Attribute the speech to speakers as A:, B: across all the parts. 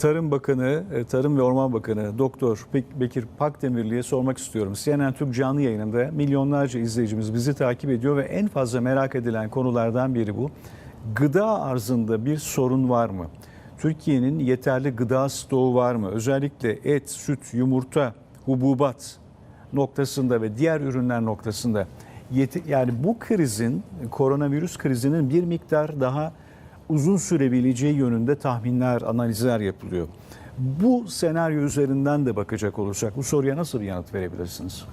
A: Tarım Bakanı, e, Tarım ve Orman Bakanı Doktor Bek- Bekir Pakdemirli'ye sormak istiyorum. CNN Türk canlı yayınında milyonlarca izleyicimiz bizi takip ediyor ve en fazla merak edilen konulardan biri bu. Gıda arzında bir sorun var mı? Türkiye'nin yeterli gıda stoğu var mı? Özellikle et, süt, yumurta, hububat noktasında ve diğer ürünler noktasında yani bu krizin koronavirüs krizinin bir miktar daha uzun sürebileceği yönünde tahminler, analizler yapılıyor. Bu senaryo üzerinden de bakacak olursak bu soruya nasıl bir yanıt verebilirsiniz?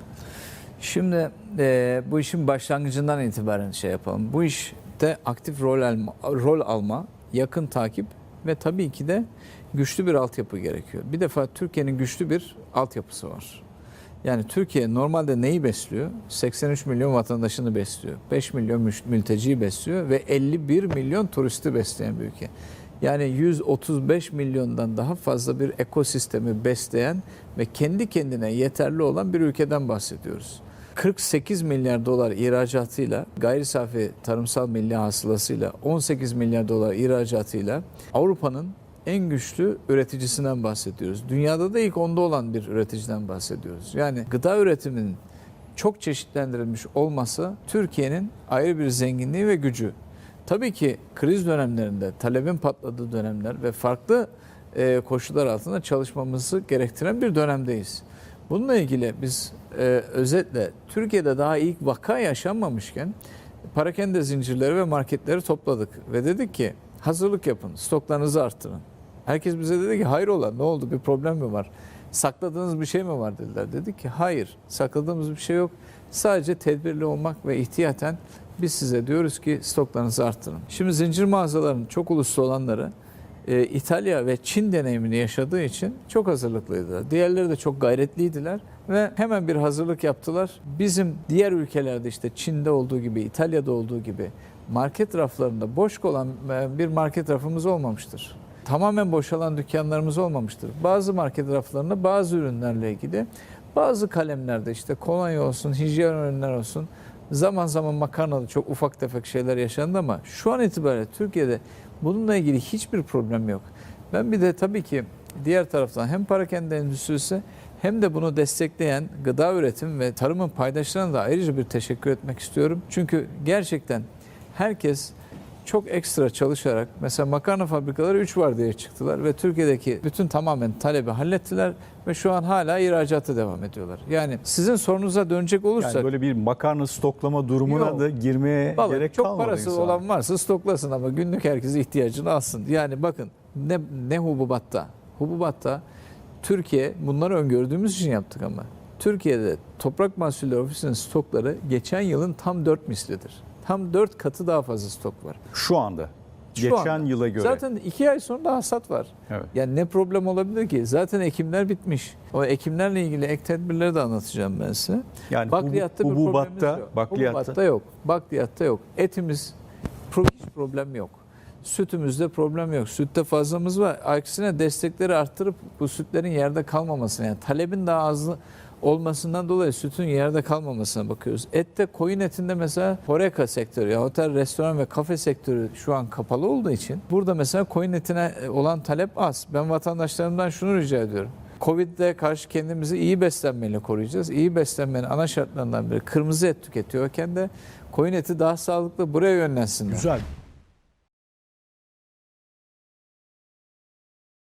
B: Şimdi e, bu işin başlangıcından itibaren şey yapalım. Bu işte aktif rol alma, rol alma, yakın takip ve tabii ki de güçlü bir altyapı gerekiyor. Bir defa Türkiye'nin güçlü bir altyapısı var. Yani Türkiye normalde neyi besliyor? 83 milyon vatandaşını besliyor. 5 milyon mülteciyi besliyor ve 51 milyon turisti besleyen bir ülke. Yani 135 milyondan daha fazla bir ekosistemi besleyen ve kendi kendine yeterli olan bir ülkeden bahsediyoruz. 48 milyar dolar ihracatıyla, gayri safi tarımsal milli hasılasıyla 18 milyar dolar ihracatıyla Avrupa'nın en güçlü üreticisinden bahsediyoruz. Dünyada da ilk onda olan bir üreticiden bahsediyoruz. Yani gıda üretiminin çok çeşitlendirilmiş olması Türkiye'nin ayrı bir zenginliği ve gücü. Tabii ki kriz dönemlerinde, talebin patladığı dönemler ve farklı e, koşullar altında çalışmamızı gerektiren bir dönemdeyiz. Bununla ilgili biz e, özetle Türkiye'de daha ilk vaka yaşanmamışken parakende zincirleri ve marketleri topladık ve dedik ki hazırlık yapın, stoklarınızı arttırın. Herkes bize dedi ki hayrola ne oldu bir problem mi var? Sakladığınız bir şey mi var dediler. Dedik ki hayır sakladığımız bir şey yok. Sadece tedbirli olmak ve ihtiyaten biz size diyoruz ki stoklarınızı arttırın. Şimdi zincir mağazaların çok uluslu olanları e, İtalya ve Çin deneyimini yaşadığı için çok hazırlıklıydılar. Diğerleri de çok gayretliydiler ve hemen bir hazırlık yaptılar. Bizim diğer ülkelerde işte Çin'de olduğu gibi, İtalya'da olduğu gibi market raflarında boş olan e, bir market rafımız olmamıştır. Tamamen boşalan dükkanlarımız olmamıştır. Bazı market raflarında bazı ürünlerle ilgili bazı kalemlerde işte kolonya olsun, hijyen ürünler olsun zaman zaman makarnada çok ufak tefek şeyler yaşandı ama şu an itibariyle Türkiye'de bununla ilgili hiçbir problem yok. Ben bir de tabii ki diğer taraftan hem parakende endüstrisi hem de bunu destekleyen gıda üretim ve tarımın paydaşlarına da ayrıca bir teşekkür etmek istiyorum. Çünkü gerçekten herkes çok ekstra çalışarak mesela makarna fabrikaları 3 var diye çıktılar ve Türkiye'deki bütün tamamen talebi hallettiler ve şu an hala ihracata devam ediyorlar. Yani sizin sorunuza dönecek olursak
A: Yani böyle bir makarna stoklama durumuna
B: Yok.
A: da girmeye
B: Vallahi
A: gerek
B: çok
A: kalmadı
B: parası
A: insan.
B: olan varsa stoklasın ama günlük herkes ihtiyacını alsın. Yani bakın ne, ne hububatta. Hububatta Türkiye bunları öngördüğümüz için yaptık ama. Türkiye'de Toprak Mahsulleri Ofisi'nin stokları geçen yılın tam 4 mislidir. Tam 4 katı daha fazla stok var.
A: Şu anda.
B: Şu
A: geçen
B: anda.
A: yıla göre.
B: Zaten 2 ay sonra da hasat var.
A: Evet.
B: Yani ne problem olabilir ki? Zaten ekimler bitmiş. O ekimlerle ilgili ek tedbirleri de anlatacağım ben size.
A: Yani
B: Bakliyatta
A: hubu-
B: bir problemimiz yok.
A: bakliyatta
B: Hububatta yok. Bakliyatta yok. Etimiz hiç problem yok. Sütümüzde problem yok. Sütte fazlamız var. Aksine destekleri arttırıp bu sütlerin yerde kalmamasına yani talebin daha az olmasından dolayı sütün yerde kalmamasına bakıyoruz. Ette koyun etinde mesela horeca sektörü ya otel, restoran ve kafe sektörü şu an kapalı olduğu için burada mesela koyun etine olan talep az. Ben vatandaşlarımdan şunu rica ediyorum. Covid'de karşı kendimizi iyi beslenmeyle koruyacağız. İyi beslenmenin ana şartlarından biri kırmızı et tüketiyorken de koyun eti daha sağlıklı buraya yönlensinler.
A: Güzel.